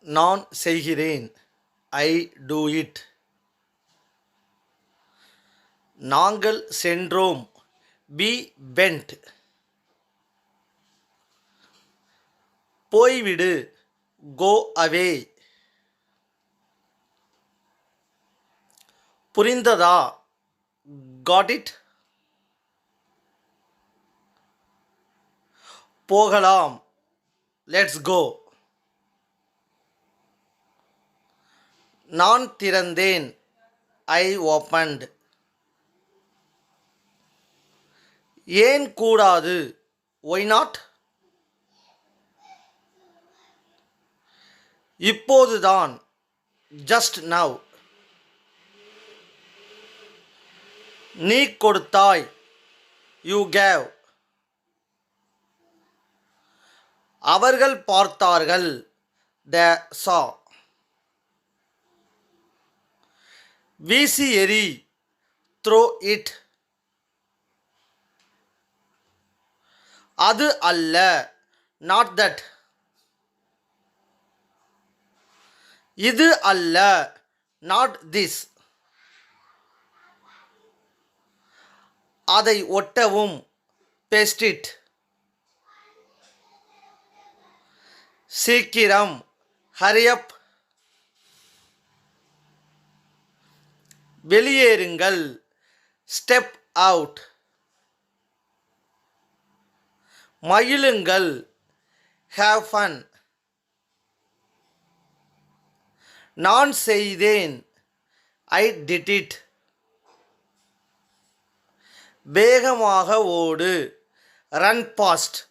நான் செய்கிறேன். ஐ do it நாங்கள் சென்றோம். பி பென்ட் போய்விடு. கோ அவே புரிந்ததா? காட் இட் போகலாம். லெட்ஸ் கோ நான் திறந்தேன். ஐ ஓப்பன்ட் ஏன் கூடாது? ஒய் நாட் இப்போதுதான். ஜஸ்ட் நவ் நீ கொடுத்தாய். யூ கேவ் அவர்கள் பார்த்தார்கள். த சா வீசி எரி த்ரோ இட் அது அல்ல. நாட் தட் இது அல்ல. நாட் திஸ் அதை ஒட்டவும். பெஸ்டிட் சீக்கிரம். ஹரியப் வெளியேறுங்கள். ஸ்டெப் அவுட் மகிழுங்கள். ஹேவ் ஃபன் நான் செய்தேன். ஐ டிட் இட் வேகமாக ஓடு. Run past